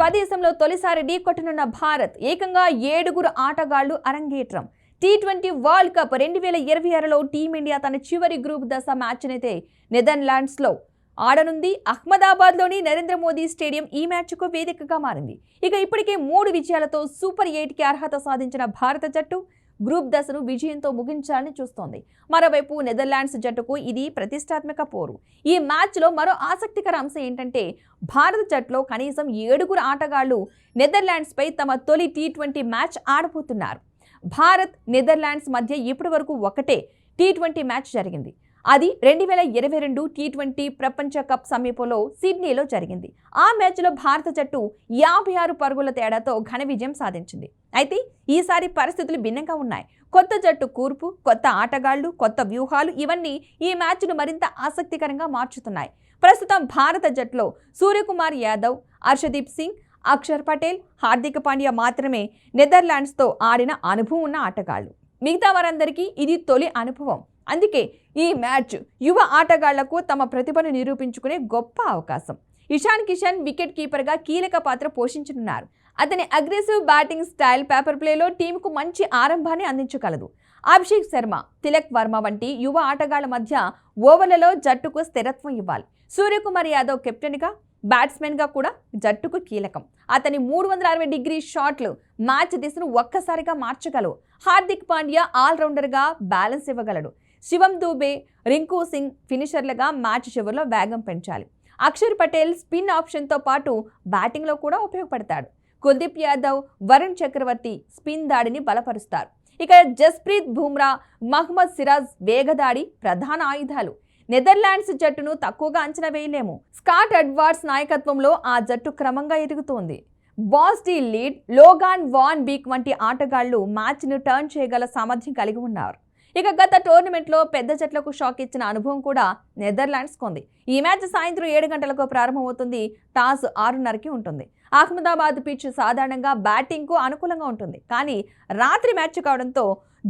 స్వదేశంలో తొలిసారి ఢీకొట్టనున్న భారత్ ఏకంగా ఏడుగురు ఆటగాళ్ళు అరంగేట్రం. టీ ట్వంటీ వరల్డ్ కప్ రెండు వేల ఇరవై ఆరులో టీమిండియా తన చివరి గ్రూప్ దశ మ్యాచ్నైతే నెదర్లాండ్స్లో ఆడనుంది. అహ్మదాబాద్లోని నరేంద్ర మోదీ స్టేడియం ఈ మ్యాచ్కు వేదికగా మారింది. ఇక ఇప్పటికే మూడు విజయాలతో సూపర్ ఎయిట్కి అర్హత సాధించిన భారత జట్టు గ్రూప్ దశను విజయంతో ముగించాలని చూస్తోంది. మరోవైపు నెదర్లాండ్స్ జట్టుకు ఇది ప్రతిష్టాత్మక పోరు. ఈ మ్యాచ్లో మరో ఆసక్తికర అంశం ఏంటంటే భారత జట్టులో కనీసం ఏడుగురు ఆటగాళ్ళు నెదర్లాండ్స్పై తమ తొలి టీ ట్వంటీ మ్యాచ్ ఆడబోతున్నారు. భారత్ నెదర్లాండ్స్ మధ్య ఇప్పటి వరకు ఒకటే టీ ట్వంటీ మ్యాచ్ జరిగింది. అది రెండు వేల ఇరవై రెండు టీ ట్వంటీ ప్రపంచ కప్ సమీపంలో సిడ్నీలో జరిగింది. ఆ మ్యాచ్లో భారత జట్టు యాభై ఆరు పరుగుల తేడాతో ఘన విజయం సాధించింది. అయితే ఈసారి పరిస్థితులు భిన్నంగా ఉన్నాయి. కొత్త జట్టు కూర్పు కొత్త ఆటగాళ్ళు కొత్త వ్యూహాలు ఇవన్నీ ఈ మ్యాచ్ను మరింత ఆసక్తికరంగా మార్చుతున్నాయి. ప్రస్తుతం భారత జట్టులో సూర్యకుమార్ యాదవ్ హర్షదీప్ సింగ్ అక్షర్ పటేల్ హార్దిక్ పాండ్యా మాత్రమే నెదర్లాండ్స్తో ఆడిన అనుభవం ఉన్న ఆటగాళ్ళు మిగతా వారందరికీ ఇది తొలి అనుభవం. అందుకే ఈ మ్యాచ్ యువ ఆటగాళ్ళకు తమ ప్రతిభను నిరూపించుకునే గొప్ప అవకాశం. ఇషాన్ కిషన్ వికెట్ కీపర్గా కీలక పాత్ర పోషించనున్నారు. అతని అగ్రెసివ్ బ్యాటింగ్ స్టైల్ పేపర్ ప్లేలో టీంకు మంచి ఆరంభాన్ని అందించగలదు. అభిషేక్ శర్మ తిలక్ వర్మ వంటి యువ ఆటగాళ్ళ మధ్య ఓవర్లలో జట్టుకు స్థిరత్వం ఇవ్వాలి. సూర్యకుమార్ యాదవ్ కెప్టెన్గా బ్యాట్స్మెన్గా కూడా జట్టుకు కీలకం. అతని మూడు వందల అరవై డిగ్రీ షాట్లు మ్యాచ్ దిశను ఒక్కసారిగా మార్చగలవు. హార్దిక్ పాండ్యా ఆల్రౌండర్గా బ్యాలెన్స్ ఇవ్వగలడు. శివం దూబే రింకు సింగ్ ఫినిషర్లుగా మ్యాచ్ చివరిలో వేగం పెంచాలి. అక్షర్ పటేల్ స్పిన్ ఆప్షన్తో పాటు బ్యాటింగ్లో కూడా ఉపయోగపడతాడు. కుల్దీప్ యాదవ్ వరుణ్ చక్రవర్తి స్పిన్ దాడిని బలపరుస్తారు. ఇక జస్ప్రీత్ బుమ్రా మహ్మద్ సిరాజ్ వేగదాడి ప్రధాన ఆయుధాలు. నెదర్లాండ్స్ జట్టును తక్కువగా అంచనా వేయలేము. స్కాట్ అడ్వార్డ్స్ నాయకత్వంలో ఆ జట్టు క్రమంగా ఎదుగుతోంది. Bas de Leede Logan van Beek వంటి ఆటగాళ్ళు మ్యాచ్ను టర్న్ చేయగల సామర్థ్యం కలిగి ఉన్నారు. ఇక గత టోర్నమెంట్లో పెద్ద జట్లకు షాక్ ఇచ్చిన అనుభవం కూడా నెదర్లాండ్స్ కొంది. ఈ మ్యాచ్ సాయంత్రం ఏడు గంటలకు ప్రారంభమవుతుంది. టాస్ ఆరున్నరకి ఉంటుంది. అహ్మదాబాద్ పిచ్ సాధారణంగా బ్యాటింగ్కు అనుకూలంగా ఉంటుంది. కానీ రాత్రి మ్యాచ్ కావడంతో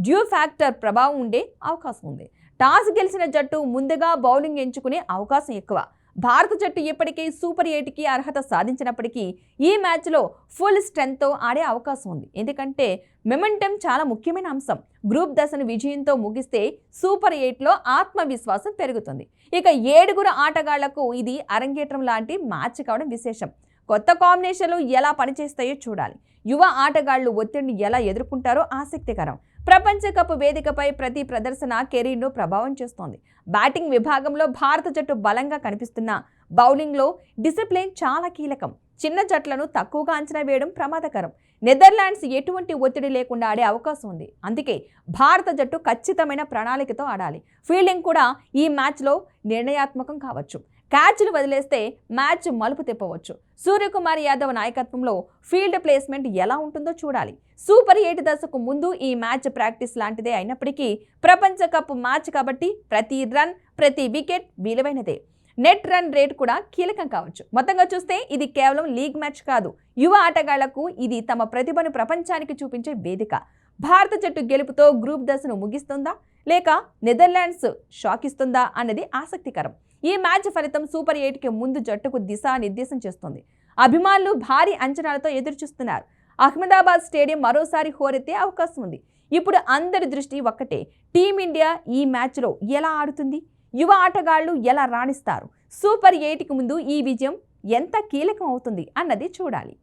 డ్యూ ఫ్యాక్టర్ ప్రభావం ఉండే అవకాశం ఉంది. టాస్ గెలిచిన జట్టు ముందుగా బౌలింగ్ ఎంచుకునే అవకాశం ఎక్కువ. భారత జట్టు ఇప్పటికే సూపర్ ఎయిట్కి అర్హత సాధించినప్పటికీ ఈ మ్యాచ్లో ఫుల్ స్ట్రెంగ్త్తో ఆడే అవకాశం ఉంది. ఎందుకంటే మెమెంటం చాలా ముఖ్యమైన అంశం. గ్రూప్ దశను విజయంతో ముగిస్తే సూపర్ ఎయిట్లో ఆత్మవిశ్వాసం పెరుగుతుంది. ఇక ఏడుగురు ఆటగాళ్ళకు ఇది అరంగేట్రం లాంటి మ్యాచ్ కావడం విశేషం. కొత్త కాంబినేషన్లు ఎలా పనిచేస్తాయో చూడాలి. యువ ఆటగాళ్ళు ఒత్తిడిని ఎలా ఎదుర్కొంటారో ఆసక్తికరం. ప్రపంచ కప్ వేదికపై ప్రతి ప్రదర్శన కెరీర్ను ప్రభావం చేస్తోంది. బ్యాటింగ్ విభాగంలో భారత జట్టు బలంగా కనిపిస్తున్న బౌలింగ్లో డిసిప్లిన్ చాలా కీలకం. చిన్న జట్లను తక్కువగా అంచనా వేయడం ప్రమాదకరం. నెదర్లాండ్స్ ఎటువంటి ఒత్తిడి లేకుండా ఆడే అవకాశం ఉంది. అందుకే భారత జట్టు ఖచ్చితమైన ప్రణాళికతో ఆడాలి. ఫీల్డింగ్ కూడా ఈ మ్యాచ్లో నిర్ణయాత్మకం కావచ్చు. క్యాచ్లు వదిలేస్తే మ్యాచ్ మలుపు తిప్పవచ్చు. సూర్యకుమార్ యాదవ్ నాయకత్వంలో ఫీల్డ్ ప్లేస్మెంట్ ఎలా ఉంటుందో చూడాలి. సూపర్ ఎయిట్ దశకు ముందు ఈ మ్యాచ్ ప్రాక్టీస్ లాంటిదే అయినప్పటికీ ప్రపంచ కప్ మ్యాచ్ కాబట్టి ప్రతి రన్ ప్రతి వికెట్ విలువైనదే. నెట్ రన్ రేట్ కూడా కీలకం కావచ్చు. మొత్తంగా చూస్తే ఇది కేవలం లీగ్ మ్యాచ్ కాదు. యువ ఆటగాళ్ళకు ఇది తమ ప్రతిభను ప్రపంచానికి చూపించే వేదిక. భారత జట్టు గెలుపుతో గ్రూప్ దశను ముగిస్తుందా? లేక నెదర్లాండ్స్ షాక్ ఇస్తుందా అన్నది ఆసక్తికరం. ఈ మ్యాచ్ ఫలితం సూపర్ ఎయిట్కి ముందు జట్టుకు దిశానిర్దేశం చేస్తుంది. అభిమానులు భారీ అంచనాలతో ఎదురుచూస్తున్నారు. అహ్మదాబాద్ స్టేడియం మరోసారి హోరెత్తే అవకాశం ఉంది. ఇప్పుడు అందరి దృష్టి ఒక్కటే. టీమిండియా ఈ మ్యాచ్లో ఎలా ఆడుతుంది? యువ ఆటగాళ్ళు ఎలా రాణిస్తారు? సూపర్ ఎయిట్కి ముందు ఈ విజయం ఎంత కీలకం అవుతుంది అన్నది చూడాలి.